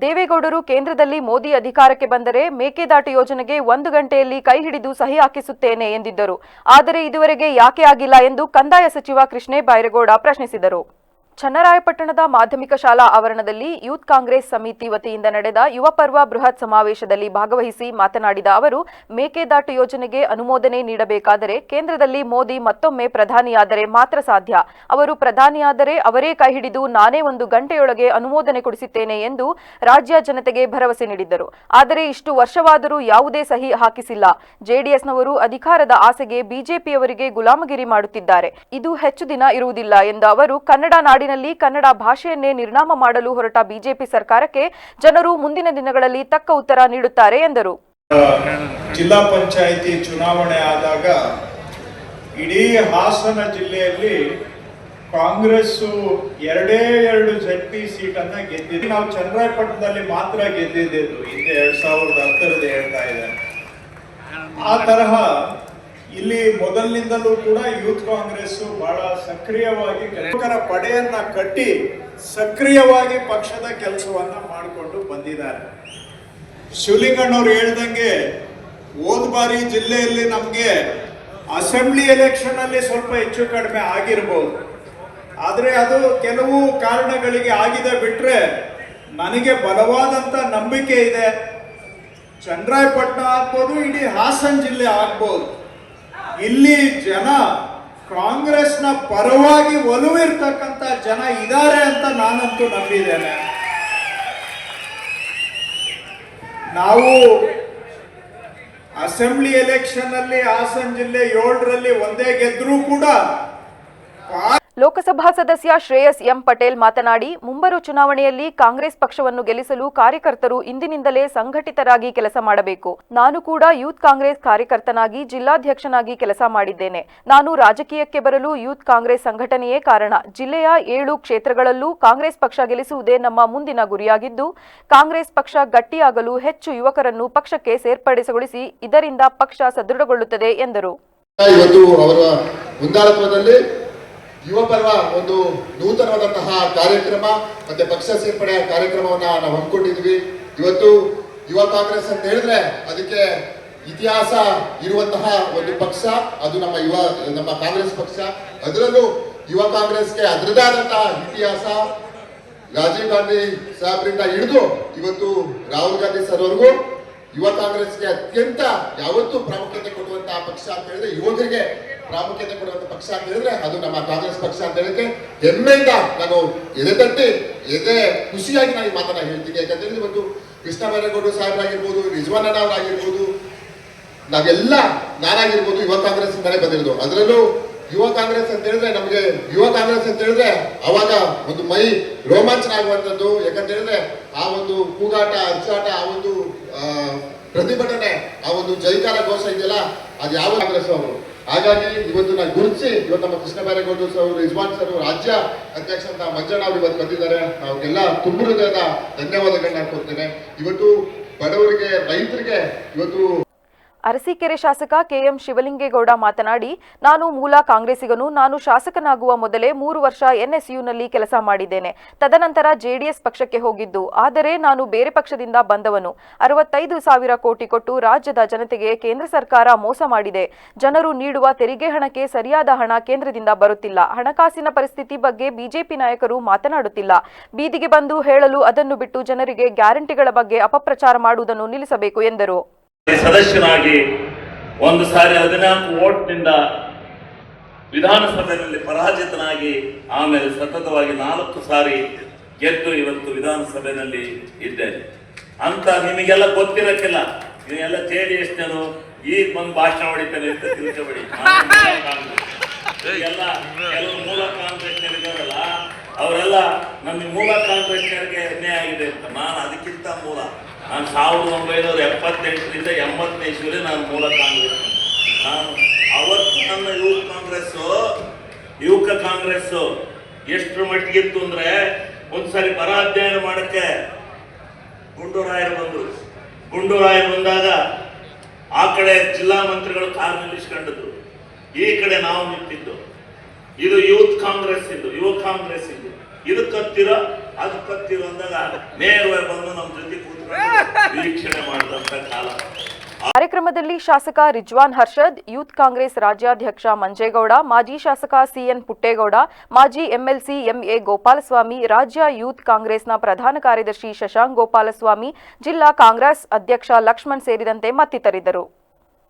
ದೇವೇಗೌಡರು ಕೇಂದ್ರದಲ್ಲಿ ಮೋದಿ ಅಧಿಕಾರಕ್ಕೆ ಬಂದರೆ ಮೇಕೆದಾಟು ಯೋಜನೆಗೆ ಒಂದು ಗಂಟೆಯಲ್ಲಿ ಕೈ ಹಿಡಿದು ಸಹಿ ಹಾಕಿಸುತ್ತೇನೆ ಎಂದಿದ್ದರು. ಆದರೆ ಇದುವರೆಗೆ ಯಾಕೆ ಆಗಿಲ್ಲ ಎಂದು ಕಂದಾಯ ಸಚಿವ ಕೃಷ್ಣೇ ಬೈರೇಗೌಡ ಪ್ರಶ್ನಿಸಿದರು. ಚನ್ನರಾಯಪಟ್ಟಣದ ಮಾಧ್ಯಮಿಕ ಶಾಲಾ ಆವರಣದಲ್ಲಿ ಯೂತ್ ಕಾಂಗ್ರೆಸ್ ಸಮಿತಿ ವತಿಯಿಂದ ನಡೆದ ಯುವ ಪರ್ವ ಬೃಹತ್ ಸಮಾವೇಶದಲ್ಲಿ ಭಾಗವಹಿಸಿ ಮಾತನಾಡಿದ ಅವರು, ಮೇಕೆದಾಟು ಯೋಜನೆಗೆ ಅನುಮೋದನೆ ನೀಡಬೇಕಾದರೆ ಕೇಂದ್ರದಲ್ಲಿ ಮೋದಿ ಮತ್ತೊಮ್ಮೆ ಪ್ರಧಾನಿಯಾದರೆ ಮಾತ್ರ ಸಾಧ್ಯ. ಅವರು ಪ್ರಧಾನಿಯಾದರೆ ಅವರೇ ಕೈ ಹಿಡಿದು ನಾನೇ ಒಂದು ಗಂಟೆಯೊಳಗೆ ಅನುಮೋದನೆ ಕೊಡಿಸುತ್ತೇನೆ ಎಂದು ರಾಜ್ಯ ಜನತೆಗೆ ಭರವಸೆ ನೀಡಿದ್ದರು. ಆದರೆ ಇಷ್ಟು ವರ್ಷವಾದರೂ ಯಾವುದೇ ಸಹಿ ಹಾಕಿಸಿಲ್ಲ. ಜೆಡಿಎಸ್ನವರು ಅಧಿಕಾರದ ಆಸೆಗೆ ಬಿಜೆಪಿಯವರಿಗೆ ಗುಲಾಮಗಿರಿ ಮಾಡುತ್ತಿದ್ದಾರೆ. ಇದು ಹೆಚ್ಚು ದಿನ ಇರುವುದಿಲ್ಲ ಎಂದ ಅವರು ಕನ್ನಡ ನಾಡಿನಲ್ಲಿ ಕನ್ನಡ ಭಾಷೆಯನ್ನೇ ನಿರ್ನಾಮ ಮಾಡಲು ಹೊರಟ ಬಿಜೆಪಿ ಸರ್ಕಾರಕ್ಕೆ ಜನರು ಮುಂದಿನ ದಿನಗಳಲ್ಲಿ ತಕ್ಕ ಉತ್ತರ ನೀಡುತ್ತಾರೆ ಎಂದರು. ಜಿಲ್ಲಾ ಪಂಚಾಯಿತಿ ಚುನಾವಣೆ ಆದಾಗ ಇಡೀ ಹಾಸನ ಜಿಲ್ಲೆಯಲ್ಲಿ ಕಾಂಗ್ರೆಸ್ ಎರಡೇ ಎರಡು ಜೆಡ್ ಪಿ ಸೀಟನ್ನ ಗೆದ್ದಿದ್ದು ನಾವು ಚನ್ನರಾಯಪಟ್ಟಣದಲ್ಲಿ ಮಾತ್ರ ಗೆದ್ದಿದ್ದು. ಹಿಂದೆ ಎರಡ್ ಸಾವಿರದ ಹತ್ತರದ್ದು ಹೇಳ್ತಾ ಇದೆ ಆ ತರಹ ಇಲ್ಲಿ ಮೊದಲಿನಿಂದಲೂ ಕೂಡ ಯೂತ್ ಕಾಂಗ್ರೆಸ್ ಬಹಳ ಸಕ್ರಿಯವಾಗಿ ಕೆಲವರ ಪಡೆಯನ್ನ ಕಟ್ಟಿ ಸಕ್ರಿಯವಾಗಿ ಪಕ್ಷದ ಕೆಲಸವನ್ನ ಮಾಡಿಕೊಂಡು ಬಂದಿದ್ದಾರೆ. ಶಿವಲಿಂಗಣ್ಣವ್ರು ಹೇಳ್ದಂಗೆ ಹೋದ ಬಾರಿ ಜಿಲ್ಲೆಯಲ್ಲಿ ನಮಗೆ ಅಸೆಂಬ್ಲಿ ಎಲೆಕ್ಷನ್ ಅಲ್ಲಿ ಸ್ವಲ್ಪ ಹೆಚ್ಚು ಕಡಿಮೆ ಆಗಿರ್ಬೋದು. ಆದರೆ ಅದು ಕೆಲವು ಕಾರಣಗಳಿಗೆ ಆಗಿದೆ ಬಿಟ್ರೆ ನನಗೆ ಬಲವಾದಂತ ನಂಬಿಕೆ ಇದೆ. ಚಂದ್ರಾಯಪಟ್ಟಣ ಆಗ್ಬೋದು, ಇಡೀ ಹಾಸನ ಜಿಲ್ಲೆ ಆಗ್ಬೋದು. ಇಲ್ಲಿ ಜನ ಕಾಂಗ್ರೆಸ್ನ ಪರವಾಗಿ ಒಲವಿರ್ತಕ್ಕಂಥ ಜನ ಇದ್ದಾರೆ ಅಂತ ನಾನಂತೂ ನಂಬಿದ್ದೇನೆ. ನಾವು ಅಸೆಂಬ್ಲಿ ಎಲೆಕ್ಷನ್ ಅಲ್ಲಿ ಹಾಸನ ಜಿಲ್ಲೆ ಏಳರಲ್ಲಿ ಒಂದೇ ಗೆದ್ರೂ ಕೂಡ ಲೋಕಸಭಾ ಸದಸ್ಯ ಶ್ರೇಯಸ್ ಎಂ ಪಟೇಲ್ ಮಾತನಾಡಿ, ಮುಂಬರುವ ಚುನಾವಣೆಯಲ್ಲಿ ಕಾಂಗ್ರೆಸ್ ಪಕ್ಷವನ್ನು ಗೆಲ್ಲಿಸಲು ಕಾರ್ಯಕರ್ತರು ಇಂದಿನಿಂದಲೇ ಸಂಘಟಿತರಾಗಿ ಕೆಲಸ ಮಾಡಬೇಕು. ನಾನು ಕೂಡ ಯೂತ್ ಕಾಂಗ್ರೆಸ್ ಕಾರ್ಯಕರ್ತನಾಗಿ ಜಿಲ್ಲಾಧ್ಯಕ್ಷನಾಗಿ ಕೆಲಸ ಮಾಡಿದ್ದೇನೆ. ನಾನು ರಾಜಕೀಯಕ್ಕೆ ಬರಲು ಯೂತ್ ಕಾಂಗ್ರೆಸ್ ಸಂಘಟನೆಯೇ ಕಾರಣ. ಜಿಲ್ಲೆಯ ಏಳು ಕ್ಷೇತ್ರಗಳಲ್ಲೂ ಕಾಂಗ್ರೆಸ್ ಪಕ್ಷ ಗೆಲ್ಲಿಸುವುದೇ ನಮ್ಮ ಮುಂದಿನ ಗುರಿಯಾಗಿದ್ದು, ಕಾಂಗ್ರೆಸ್ ಪಕ್ಷ ಗಟ್ಟಿಯಾಗಲು ಹೆಚ್ಚು ಯುವಕರನ್ನು ಪಕ್ಷಕ್ಕೆ ಸೇರ್ಪಡೆಗೊಳಿಸಿ, ಇದರಿಂದ ಪಕ್ಷ ಸದೃಢಗೊಳ್ಳುತ್ತದೆ ಎಂದರು. ಯುವ ಪರ್ವ ಒಂದು ನೂತನವಾದಂತಹ ಕಾರ್ಯಕ್ರಮ ಮತ್ತೆ ಪಕ್ಷ ಸೇರ್ಪಡೆ ಕಾರ್ಯಕ್ರಮವನ್ನ ನಾವು ಹಮ್ಮಿಕೊಂಡಿದ್ವಿ ಇವತ್ತು ಯುವ ಕಾಂಗ್ರೆಸ್ ಅಂತ ಹೇಳಿದ್ರೆ ಅದಕ್ಕೆ ಇತಿಹಾಸ ಇರುವಂತಹ ಒಂದು ಪಕ್ಷ, ಅದು ನಮ್ಮ ಯುವ, ನಮ್ಮ ಕಾಂಗ್ರೆಸ್ ಪಕ್ಷ. ಅದರಲ್ಲೂ ಯುವ ಕಾಂಗ್ರೆಸ್ಗೆ ಅದರದೇ ಆದಂತಹ ಇತಿಹಾಸ ರಾಜೀವ್ ಗಾಂಧಿ ಸಾಹೇಬ್ರಿಂದ ಹಿಡಿದು ಇವತ್ತು ರಾಹುಲ್ ಗಾಂಧಿ ಸರ್ ಅವರೆಗೂ ಯುವ ಕಾಂಗ್ರೆಸ್ಗೆ ಅತ್ಯಂತ ಯಾವತ್ತೂ ಪ್ರಾಮುಖ್ಯತೆ ಕೊಡುವಂತಹ ಪಕ್ಷ ಅಂತ ಹೇಳಿದ್ರೆ ಯುವಕರಿಗೆ ಪ್ರಾಮುಖ್ಯತೆ ಕೊಡುವಂತ ಪಕ್ಷ ಅಂತ ಹೇಳಿದ್ರೆ ಅದು ನಮ್ಮ ಕಾಂಗ್ರೆಸ್ ಪಕ್ಷ ಅಂತ ಹೇಳಿದ್ರೆ ಹೆಮ್ಮೆಯಿಂದ ನಾನು ಎದೆ ತಟ್ಟಿ, ಎದೆ ಖುಷಿಯಾಗಿ ನಾನು ಈ ಹೇಳ್ತೀನಿ. ಯಾಕಂತ ಒಂದು ಇವತ್ತು ಕೃಷ್ಣ ಬೈರೇಗೌಡರು ಸಾಹೇಬರಾಗಿರ್ಬೋದು, ರಿಜ್ವಾನ್ ಅವರಾಗಿರ್ಬೋದು ನಾವೆಲ್ಲ ನಾನಾಗಿರ್ಬೋದು ಯುವ ಕಾಂಗ್ರೆಸ್ ಇಂದಾನೆ ಬಂದಿರೋದು. ಅದರಲ್ಲೂ ಯುವ ಕಾಂಗ್ರೆಸ್ ಅಂತ ಹೇಳಿದ್ರೆ ನಮಗೆ ಯುವ ಕಾಂಗ್ರೆಸ್ ಅಂತ ಹೇಳಿದ್ರೆ ಅವಾಗ ಒಂದು ಮೈ ರೋಮಾಂಚನ ಆಗುವಂಥದ್ದು ಯಾಕಂತ ಹೇಳಿದ್ರೆ ಆ ಒಂದು ಕೂಗಾಟ, ಅರ್ಚಾಟ, ಆ ಒಂದು ಪ್ರತಿಭಟನೆ, ಆ ಒಂದು ಜೈಕಾರ ಘೋಷ ಇದೆಯಲ್ಲ, ಅದು ಯಾವ ಕಾಂಗ್ರೆಸ್ ಅವರು? ಹಾಗಾಗಿ ಇವತ್ತು ನಾನು ಗುರುತಿಸಿ, ಇವತ್ತು ನಮ್ಮ ಕೃಷ್ಣ ಬೈರೇಗೌಡರು ಸರ್ ಅವರು ರಿಜ್ವಾನ್ ಸರ್ ರಾಜ್ಯ ಅಧ್ಯಕ್ಷ ಅಂತ ಮಂಜಣ್ಣ ಅವರು ಇವತ್ತು ಬಂದಿದ್ದಾರೆ. ಅವ್ರಿಗೆಲ್ಲ ತುಂಬ ಹೃದಯದ ಧನ್ಯವಾದಗಳನ್ನ ಕೊಡ್ತೇನೆ ಇವತ್ತು ಬಡವರಿಗೆ, ರೈತರಿಗೆ ಇವತ್ತು ಅರಸೀಕೆರೆ ಶಾಸಕ ಕೆಎಂ ಶಿವಲಿಂಗೇಗೌಡ ಮಾತನಾಡಿ, ನಾನು ಮೂಲ ಕಾಂಗ್ರೆಸ್ಸಿಗನು, ನಾನು ಶಾಸಕನಾಗುವ ಮೊದಲೇ ಮೂರು ವರ್ಷ ಎನ್ಎಸ್ಯುನಲ್ಲಿ ಕೆಲಸ ಮಾಡಿದ್ದೇನೆ. ತದನಂತರ ಜೆಡಿಎಸ್ ಪಕ್ಷಕ್ಕೆ ಹೋಗಿದ್ದು, ಆದರೆ ನಾನು ಬೇರೆ ಪಕ್ಷದಿಂದ ಬಂದವನು. ಅರವತ್ತೈದು ಸಾವಿರ ಕೋಟಿ ಕೊಟ್ಟು ರಾಜ್ಯದ ಜನತೆಗೆ ಕೇಂದ್ರ ಸರ್ಕಾರ ಮೋಸ ಮಾಡಿದೆ. ಜನರು ನೀಡುವ ತೆರಿಗೆ ಹಣಕ್ಕೆ ಸರಿಯಾದ ಹಣ ಕೇಂದ್ರದಿಂದ ಬರುತ್ತಿಲ್ಲ. ಹಣಕಾಸಿನ ಪರಿಸ್ಥಿತಿ ಬಗ್ಗೆ ಬಿಜೆಪಿ ನಾಯಕರು ಮಾತನಾಡುತ್ತಿಲ್ಲ. ಬೀದಿಗೆ ಬಂದು ಹೇಳಲು ಅದನ್ನು ಬಿಟ್ಟು ಜನರಿಗೆ ಗ್ಯಾರಂಟಿಗಳ ಬಗ್ಗೆ ಅಪಪ್ರಚಾರ ಮಾಡುವುದನ್ನು ನಿಲ್ಲಿಸಬೇಕು ಎಂದರು. ಸದಸ್ಯನಾಗಿ ಒಂದು ಸಾರಿ ಹದಿನಾಲ್ಕು ವೋಟ್ನಿಂದ ವಿಧಾನಸಭೆಯಲ್ಲಿ ಪರಾಜಿತನಾಗಿ ಆಮೇಲೆ ಸತತವಾಗಿ ನಾಲ್ಕು ಸಾರಿ ಗೆದ್ದು ಇವತ್ತು ವಿಧಾನಸಭೆಯಲ್ಲಿ ಇದ್ದೇನೆ. ಅಂತ ನಿಮಗೆಲ್ಲ ಗೊತ್ತಿರಕ್ಕಿಲ್ಲ. ನೀವೆಲ್ಲ ಜೆ ಡಿ ಈಗ ಬಂದು ಭಾಷಣ ಹೊಡಿತೇನೆ ಅಂತ ತಿಳ್ಕೊಬೇಡಿ. ಕಾಂಗ್ರೆಸ್. ಎಲ್ಲ ಕೆಲವು ಮೂಲ ಕಾಂಗ್ರೆಸ್ನವರಿದ್ದಾರಲ್ಲ ಅವರೆಲ್ಲ ನಮ್ಮ ಮೂಲ ಕಾಂಗ್ರೆಸ್ನವರಿಗೆ ಅನ್ಯಾಯ ಆಗಿದೆ ಅಂತ. ನಾನು ಅದಕ್ಕಿಂತ ಮೂಲ. ನಾನು ಸಾವಿರದ ಒಂಬೈನೂರ ಎಪ್ಪತ್ತೆಂಟರಿಂದ ಎಂಬತ್ತನೇ ಇಸ್ವಿಲಿ ನಾನು ಮೂಲ ಕಾಂಗ್ರೆಸ್. ನಾನು ಅವತ್ತು ನನ್ನ ಯುವ ಕಾಂಗ್ರೆಸ್ಸು, ಯುವಕ ಕಾಂಗ್ರೆಸ್ ಎಷ್ಟು ಮಟ್ಟಿಗಿತ್ತು ಒಂದು ಒಂದ್ಸರಿ ಬರ ಅಧ್ಯಯನ ಮಾಡಕ್ಕೆ ಗುಂಡೂರಾಯರು ಬಂದರು. ಗುಂಡೂರಾಯರು ಬಂದಾಗ ಆ ಕಡೆ ಜಿಲ್ಲಾ ಮಂತ್ರಿಗಳು ಕಾರ್ ನಿಲ್ಲಿಸ್ಕೊಂಡಿದ್ರು ಈ ಕಡೆ ನಾವು ನಿಂತಿದ್ದು. ಇದು ಯೂತ್ ಕಾಂಗ್ರೆಸ್ ಇದು, ಯುವ ಕಾಂಗ್ರೆಸ್ ಇದು. ಇದಕ್ಕೆ ಹತ್ತಿರ ಆಸ್ಪತ್ರೆ ಬಂದಾಗ ನೇರವಾಗಿ ಬಂದು ನಮ್ಮ ಜೊತೆ ಕಾರ್ಯಕ್ರಮದಲ್ಲಿ ಶಾಸಕ ರಿಜ್ವಾನ್ ಹರ್ಷದ್, ಯೂತ್ ಕಾಂಗ್ರೆಸ್ ರಾಜ್ಯಾಧ್ಯಕ್ಷ ಮಂಜೇಗೌಡ, ಮಾಜಿ ಶಾಸಕ ಸಿಎನ್ ಪುಟ್ಟೇಗೌಡ, ಮಾಜಿ ಎಂಎಲ್ಸಿ ಎಂಎ ಗೋಪಾಲಸ್ವಾಮಿ, ರಾಜ್ಯ ಯೂತ್ ಕಾಂಗ್ರೆಸ್ನ ಪ್ರಧಾನ ಕಾರ್ಯದರ್ಶಿ ಶಶಾಂಕ್ ಗೋಪಾಲಸ್ವಾಮಿ, ಜಿಲ್ಲಾ ಕಾಂಗ್ರೆಸ್ ಅಧ್ಯಕ್ಷ ಲಕ್ಷ್ಮಣ್ ಸೇರಿದಂತೆ ಮತ್ತಿತರಿದ್ದರು.